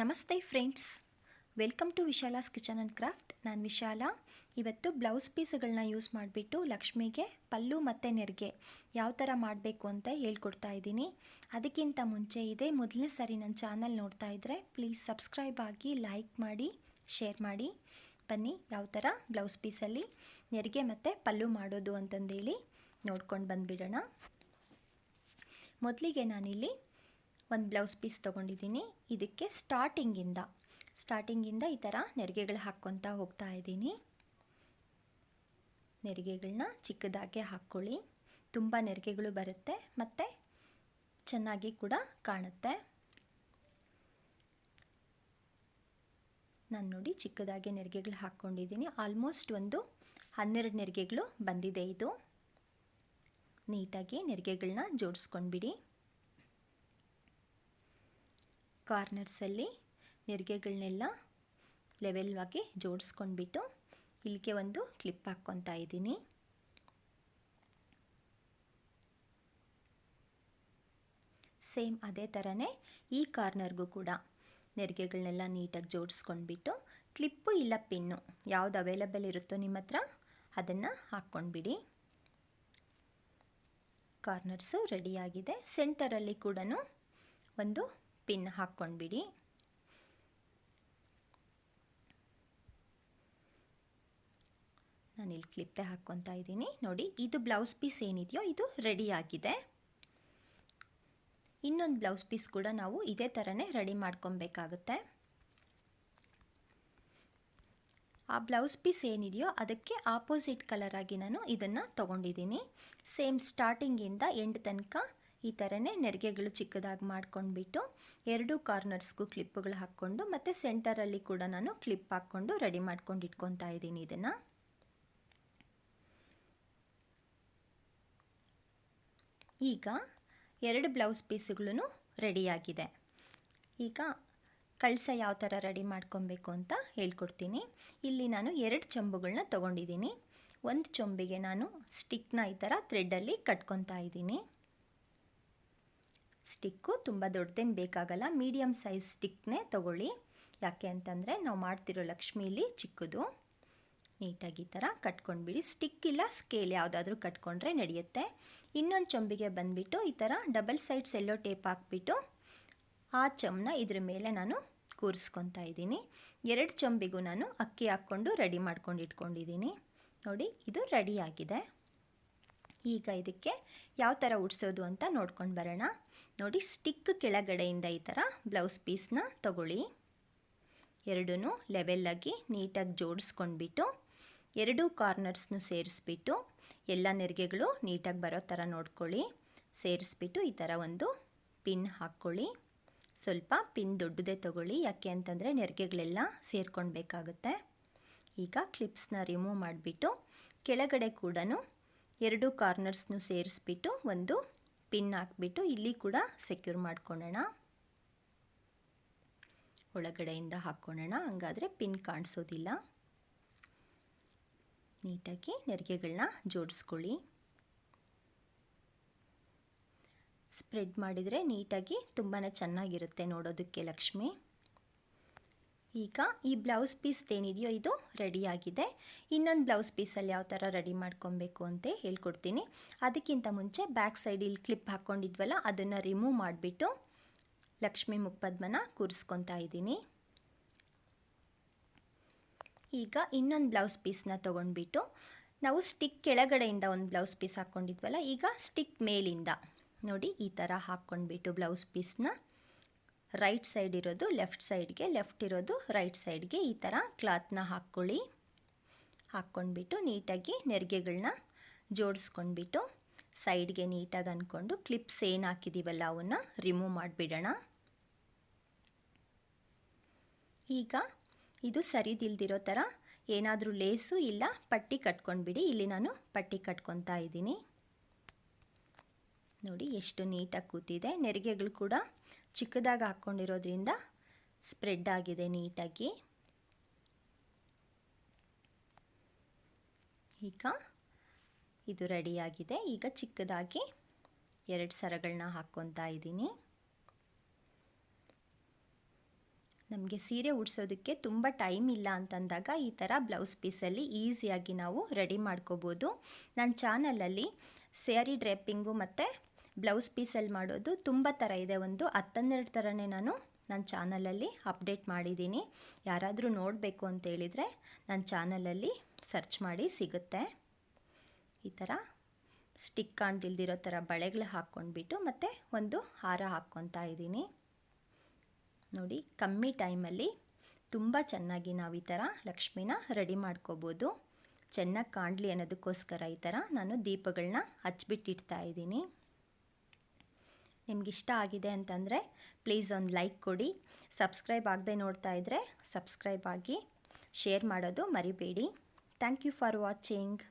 ನಮಸ್ತೆ friends. Welcome to Vishala's kitchen and craft. ನಾನು ವಿಶಾಲ. ಇವತ್ತು ಬ್ಲೌಸ್ ಪೀಸ್ಗಳನ್ನ ಯೂಸ್ ಮಾಡಿಬಿಟ್ಟು ಲಕ್ಷ್ಮಿಗೆ ಪಲ್ಲು ಮತ್ತು ನೆರಿಗೆ ಯಾವ ಥರ ಮಾಡಬೇಕು ಅಂತ ಹೇಳ್ಕೊಡ್ತಾ ಇದ್ದೀನಿ. ಅದಕ್ಕಿಂತ ಮುಂಚೆ ಇದೆ ಮೊದಲನೇ ಸಾರಿ ನನ್ನ ಚಾನಲ್ ನೋಡ್ತಾ ಇದ್ದರೆ ಪ್ಲೀಸ್ ಸಬ್ಸ್ಕ್ರೈಬ್ ಆಗಿ ಲೈಕ್ ಮಾಡಿ ಶೇರ್ ಮಾಡಿ. ಬನ್ನಿ ಯಾವ ಥರ ಬ್ಲೌಸ್ ಪೀಸಲ್ಲಿ ನೆರಿಗೆ ಮತ್ತು ಪಲ್ಲು ಮಾಡೋದು ಅಂತಂದೇಳಿ ನೋಡ್ಕೊಂಡು ಬಂದುಬಿಡೋಣ. ಮೊದಲಿಗೆ ನಾನಿಲ್ಲಿ ಒಂದು ಬ್ಲೌಸ್ ಪೀಸ್ ತೊಗೊಂಡಿದ್ದೀನಿ. ಇದಕ್ಕೆ ಸ್ಟಾರ್ಟಿಂಗಿಂದ ಸ್ಟಾರ್ಟಿಂಗಿಂದ ಈ ಥರ ನೆರಿಗೆಗಳು ಹಾಕ್ಕೊತಾ ಹೋಗ್ತಾ ಇದ್ದೀನಿ. ನೆರಿಗೆಗಳನ್ನ ಚಿಕ್ಕದಾಗೆ ಹಾಕ್ಕೊಳ್ಳಿ ತುಂಬ ನೆರಿಗೆಗಳು ಬರುತ್ತೆ ಮತ್ತು ಚೆನ್ನಾಗಿ ಕೂಡ ಕಾಣುತ್ತೆ. ನಾನು ನೋಡಿ ಚಿಕ್ಕದಾಗೆ ನೆರಿಗೆಗಳು ಹಾಕ್ಕೊಂಡಿದ್ದೀನಿ. ಆಲ್ಮೋಸ್ಟ್ ಒಂದು ಹನ್ನೆರಡು ನೆರಿಗೆಗಳು ಬಂದಿದೆ ಇದು. ನೀಟಾಗಿ ನೆರಿಗೆಗಳನ್ನ ಜೋಡಿಸ್ಕೊಂಡ್ಬಿಡಿ. ಕಾರ್ನರ್ಸಲ್ಲಿ ನೆರಿಗೆಗಳನ್ನೆಲ್ಲ ಲೆವೆಲ್ವಾಗಿ ಜೋಡಿಸ್ಕೊಂಡ್ಬಿಟ್ಟು ಇಲ್ಲಿಗೆ ಒಂದು ಕ್ಲಿಪ್ ಹಾಕ್ಕೊತಾ ಇದ್ದೀನಿ. ಸೇಮ್ ಅದೇ ಥರನೇ ಈ ಕಾರ್ನರ್ಗೂ ಕೂಡ ನೆರಿಗೆಗಳನ್ನೆಲ್ಲ ನೀಟಾಗಿ ಜೋಡಿಸ್ಕೊಂಡ್ಬಿಟ್ಟು ಕ್ಲಿಪ್ಪು ಇಲ್ಲ ಪಿನ್ನು ಯಾವುದು ಅವೈಲಬಲ್ ಇರುತ್ತೋ ನಿಮ್ಮ ಹತ್ರ ಅದನ್ನು ಹಾಕ್ಕೊಂಡ್ಬಿಡಿ. ಕಾರ್ನರ್ಸು ರೆಡಿಯಾಗಿದೆ ಸೆಂಟರಲ್ಲಿ ಕೂಡ ಒಂದು ಪಿನ್ ಹಾಕ್ಕೊಂಡ್ಬಿಡಿ. ನಾನು ಇಲ್ಲಿ ಕ್ಲಿಪ್ಪೇ ಹಾಕ್ಕೊತಾ ಇದ್ದೀನಿ. ನೋಡಿ, ಇದು ಬ್ಲೌಸ್ ಪೀಸ್ ಏನಿದೆಯೋ ಇದು ರೆಡಿಯಾಗಿದೆ ಇನ್ನೊಂದು ಬ್ಲೌಸ್ ಪೀಸ್ ಕೂಡ ನಾವು ಇದೇ ಥರನೇ ರೆಡಿ ಮಾಡ್ಕೊಬೇಕಾಗುತ್ತೆ. ಆ ಬ್ಲೌಸ್ ಪೀಸ್ ಏನಿದೆಯೋ ಅದಕ್ಕೆ ಆಪೋಸಿಟ್ ಕಲರಾಗಿ ನಾನು ಇದನ್ನು ತೊಗೊಂಡಿದ್ದೀನಿ. ಸೇಮ್ ಸ್ಟಾರ್ಟಿಂಗಿಂದ ಎಂಡ್ ತನಕ ಈ ಥರನೇ ನೆರಿಗೆಗಳು ಚಿಕ್ಕದಾಗಿ ಮಾಡ್ಕೊಂಡ್ಬಿಟ್ಟು ಎರಡು ಕಾರ್ನರ್ಸ್ಗೂ ಕ್ಲಿಪ್ಪುಗಳು ಹಾಕ್ಕೊಂಡು ಮತ್ತು ಸೆಂಟರಲ್ಲಿ ಕೂಡ ನಾನು ಕ್ಲಿಪ್ ಹಾಕ್ಕೊಂಡು ರೆಡಿ ಮಾಡ್ಕೊಂಡು ಇಟ್ಕೊತಾ ಇದ್ದೀನಿ ಇದನ್ನು. ಈಗ ಎರಡು ಬ್ಲೌಸ್ ಪೀಸುಗಳು ರೆಡಿಯಾಗಿದೆ. ಈಗ ಕಳಸ ಯಾವ ಥರ ರೆಡಿ ಮಾಡ್ಕೊಬೇಕು ಅಂತ ಹೇಳ್ಕೊಡ್ತೀನಿ. ಇಲ್ಲಿ ನಾನು ಎರಡು ಚೊಂಬುಗಳನ್ನ ತೊಗೊಂಡಿದ್ದೀನಿ. ಒಂದು ಚೊಂಬಿಗೆ ನಾನು ಸ್ಟಿಕ್ನ ಈ ಥರ ಥ್ರೆಡ್ಡಲ್ಲಿ ಕಟ್ಕೊತಾ ಇದ್ದೀನಿ. ಸ್ಟಿಕ್ಕು ತುಂಬ ದೊಡ್ಡದೇನು ಬೇಕಾಗಲ್ಲ ಮೀಡಿಯಮ್ ಸೈಜ್ ಸ್ಟಿಕ್ನೇ ತಗೊಳ್ಳಿ. ಯಾಕೆ ಅಂತಂದರೆ ನಾವು ಮಾಡ್ತಿರೋ ಲಕ್ಷ್ಮೀಲಿ ಚಿಕ್ಕದು. ನೀಟಾಗಿ ಈ ಥರ ಕಟ್ಕೊಂಡ್ಬಿಡಿ. ಸ್ಟಿಕ್ ಇಲ್ಲ, ಸ್ಕೇಲ್ ಯಾವುದಾದ್ರೂ ಕಟ್ಕೊಂಡ್ರೆ ನಡೆಯುತ್ತೆ. ಇನ್ನೊಂದು ಚೊಂಬಿಗೆ ಬಂದುಬಿಟ್ಟು ಈ ಥರ ಡಬಲ್ ಸೈಡ್ ಸೆಲ್ಲೋ ಟೇಪ್ ಹಾಕ್ಬಿಟ್ಟು ಆ ಚೊಂಬನ್ನ ಇದ್ರ ಮೇಲೆ ನಾನು ಕೂರಿಸ್ಕೊತಾ ಇದ್ದೀನಿ. ಎರಡು ಚೊಂಬಿಗೂ ನಾನು ಅಕ್ಕಿ ಹಾಕ್ಕೊಂಡು ರೆಡಿ ಮಾಡ್ಕೊಂಡು ಇಟ್ಕೊಂಡಿದ್ದೀನಿ. ನೋಡಿ, ಇದು ರೆಡಿಯಾಗಿದೆ ಈಗ ಇದಕ್ಕೆ ಯಾವ ಥರ ಉಡ್ಸೋದು ಅಂತ ನೋಡ್ಕೊಂಡು ಬರೋಣ. ನೋಡಿ ಸ್ಟಿಕ್ ಕೆಳಗಡೆಯಿಂದ ಈ ಥರ ಬ್ಲೌಸ್ ಪೀಸ್ನ ತಗೊಳ್ಳಿ. ಎರಡೂ ಲೆವೆಲ್ಲಾಗಿ ನೀಟಾಗಿ ಜೋಡಿಸ್ಕೊಂಡ್ಬಿಟ್ಟು, ಎರಡೂ ಕಾರ್ನರ್ಸ್ನು ಸೇರಿಸ್ಬಿಟ್ಟು, ಎಲ್ಲ ನೆರಿಗೆಗಳು ನೀಟಾಗಿ ಬರೋ ಥರ ನೋಡ್ಕೊಳ್ಳಿ. ಸೇರಿಸ್ಬಿಟ್ಟು ಈ ಥರ ಒಂದು ಪಿನ್ ಹಾಕ್ಕೊಳ್ಳಿ. ಸ್ವಲ್ಪ ಪಿನ್ ದೊಡ್ಡದೇ ತೊಗೊಳ್ಳಿ, ಯಾಕೆ ಅಂತಂದರೆ ನೆರಿಗೆಗಳೆಲ್ಲ ಸೇರ್ಕೊಳ್ಬೇಕಾಗುತ್ತೆ. ಈಗ ಕ್ಲಿಪ್ಸ್ನ ರಿಮೂವ್ ಮಾಡಿಬಿಟ್ಟು, ಕೆಳಗಡೆ ಕೂಡ ಎರಡು ಕಾರ್ನರ್ಸ್ನು ಸೇರಿಸ್ಬಿಟ್ಟು ಒಂದು ಪಿನ್ ಹಾಕ್ಬಿಟ್ಟು ಇಲ್ಲಿ ಕೂಡ ಸೆಕ್ಯೂರ್ ಮಾಡ್ಕೊಳ್ಳೋಣ ಒಳಗಡೆಯಿಂದ ಹಾಕ್ಕೊಳ್ಳೋಣ ಹಂಗಾದರೆ ಪಿನ್ ಕಾಣಿಸೋದಿಲ್ಲ. ನೀಟಾಗಿ ನೆರಿಗೆಗಳನ್ನ ಜೋಡಿಸ್ಕೊಳ್ಳಿ. ಸ್ಪ್ರೆಡ್ ಮಾಡಿದರೆ ನೀಟಾಗಿ ತುಂಬಾ ಚೆನ್ನಾಗಿರುತ್ತೆ ನೋಡೋದಕ್ಕೆ ಲಕ್ಷ್ಮಿ. ಈಗ ಈ ಬ್ಲೌಸ್ ಪೀಸ್ ಏನಿದೆಯೋ ಇದು ರೆಡಿಯಾಗಿದೆ ಇನ್ನೊಂದು ಬ್ಲೌಸ್ ಪೀಸಲ್ಲಿ ಯಾವ ಥರ ರೆಡಿ ಮಾಡ್ಕೊಬೇಕು ಅಂತ ಹೇಳ್ಕೊಡ್ತೀನಿ. ಅದಕ್ಕಿಂತ ಮುಂಚೆ ಬ್ಯಾಕ್ ಸೈಡ್ ಇಲ್ಲಿ ಕ್ಲಿಪ್ ಹಾಕ್ಕೊಂಡಿದ್ವಲ್ಲ ಅದನ್ನು ರಿಮೂವ್ ಮಾಡಿಬಿಟ್ಟು ಲಕ್ಷ್ಮಿ ಮುಖಪದ್ಮನ ಕೂರಿಸ್ಕೊತಾ ಇದ್ದೀನಿ. ಈಗ ಇನ್ನೊಂದು ಬ್ಲೌಸ್ ಪೀಸ್ನ ತೊಗೊಂಡ್ಬಿಟ್ಟು ನಾವು ಸ್ಟಿಕ್ ಕೆಳಗಡೆಯಿಂದ ಒಂದು ಬ್ಲೌಸ್ ಪೀಸ್ ಹಾಕ್ಕೊಂಡಿದ್ವಲ್ಲ ಈಗ ಸ್ಟಿಕ್ ಮೇಲಿಂದ ನೋಡಿ ಈ ಥರ ಹಾಕ್ಕೊಂಡ್ಬಿಟ್ಟು ಬ್ಲೌಸ್ ಪೀಸ್ನ ರೈಟ್ ಸೈಡ್ ಇರೋದು, ಲೆಫ್ಟ್ ಸೈಡ್ಗೆ, ಲೆಫ್ಟ್ ಇರೋದು, ರೈಟ್ ಸೈಡ್ಗೆ ಈ ಥರ ಕ್ಲಾತ್ನ ಹಾಕ್ಕೊಳ್ಳಿ. ಹಾಕ್ಕೊಂಡ್ಬಿಟ್ಟು ನೀಟಾಗಿ ನೆರಿಗೆಗಳನ್ನ ಜೋಡಿಸ್ಕೊಂಡ್ಬಿಟ್ಟು ಸೈಡ್ಗೆ ನೀಟಾಗಿ ಅಂದ್ಕೊಂಡು ಕ್ಲಿಪ್ಸ್ ಏನು ಹಾಕಿದ್ದೀವಲ್ಲ ಅವನ್ನ ರಿಮೂವ್ ಮಾಡಿಬಿಡೋಣ. ಈಗ ಇದು ಸರಿದಿಲ್ದಿರೋ ಥರ ಏನಾದರೂ ಲೇಸು ಇಲ್ಲ, ಪಟ್ಟಿ ಕಟ್ಕೊಂಡ್ಬಿಡಿ. ಇಲ್ಲಿ ನಾನು ಪಟ್ಟಿ ಕಟ್ಕೊತಾ ಇದ್ದೀನಿ. ನೋಡಿ, ಎಷ್ಟು ನೀಟಾಗಿ ಕೂತಿದೆ. ನೆರಿಗೆಗಳು ಕೂಡ ಚಿಕ್ಕದಾಗಿ ಹಾಕ್ಕೊಂಡಿರೋದ್ರಿಂದ ಸ್ಪ್ರೆಡ್ ಆಗಿದೆ ನೀಟಾಗಿ. ಈಗ ಇದು ರೆಡಿಯಾಗಿದೆ ಈಗ ಚಿಕ್ಕದಾಗಿ ಎರಡು ಸರಗಳನ್ನ ಹಾಕ್ಕೊತಾ ಇದ್ದೀನಿ. ನಮಗೆ ಸೀರೆ ಉಡ್ಸೋದಕ್ಕೆ ತುಂಬ ಟೈಮ್ ಇಲ್ಲ ಅಂತಂದಾಗ ಈ ಥರ ಬ್ಲೌಸ್ ಪೀಸಲ್ಲಿ ಈಸಿಯಾಗಿ ನಾವು ರೆಡಿ ಮಾಡ್ಕೋಬೋದು. ನನ್ನ ಚಾನಲಲ್ಲಿ ಸ್ಯಾರಿ ಡ್ರೆಪ್ಪಿಂಗು ಮತ್ತು ಬ್ಲೌಸ್ ಪೀಸಲ್ಲಿ ಮಾಡೋದು ತುಂಬ ಥರ ಇದೆ. ಒಂದು ಹತ್ತನ್ನೆರಡು ಥರನೇ ನಾನು ನನ್ನ ಚಾನಲಲ್ಲಿ ಅಪ್ಡೇಟ್ ಮಾಡಿದ್ದೀನಿ. ಯಾರಾದರೂ ನೋಡಬೇಕು ಅಂತೇಳಿದರೆ ನನ್ನ ಚಾನಲಲ್ಲಿ ಸರ್ಚ್ ಮಾಡಿ ಸಿಗುತ್ತೆ. ಈ ಥರ ಸ್ಟಿಕ್ ಕಾಣ್ದಿಲ್ದಿರೋ ಥರ ಬಳೆಗಳು ಹಾಕ್ಕೊಂಡ್ಬಿಟ್ಟು ಮತ್ತು ಒಂದು ಹಾರ ಹಾಕ್ಕೊತಾ ಇದ್ದೀನಿ. ನೋಡಿ, ಕಮ್ಮಿ ಟೈಮಲ್ಲಿ ತುಂಬ ಚೆನ್ನಾಗಿ ನಾವು ಈ ಥರ ಲಕ್ಷ್ಮಿನ ರೆಡಿ ಮಾಡ್ಕೋಬೋದು. ಚೆನ್ನಾಗಿ ಕಾಣಲಿ ಅನ್ನೋದಕ್ಕೋಸ್ಕರ ಈ ಥರ ನಾನು ದೀಪಗಳನ್ನ ಹಚ್ಬಿಟ್ಟಿಡ್ತಾ ಇದ್ದೀನಿ. ನಿಮಗಿಷ್ಟ ಆಗಿದೆ ಅಂತಂದರೆ ಪ್ಲೀಸ್ ಒಂದು ಲೈಕ್ ಕೊಡಿ. ಸಬ್ಸ್ಕ್ರೈಬ್ ಆಗದೆ ನೋಡ್ತಾ ಇದ್ದರೆ ಸಬ್ಸ್ಕ್ರೈಬ್ ಆಗಿ. ಶೇರ್ ಮಾಡೋದು ಮರಿಬೇಡಿ. Thank you for watching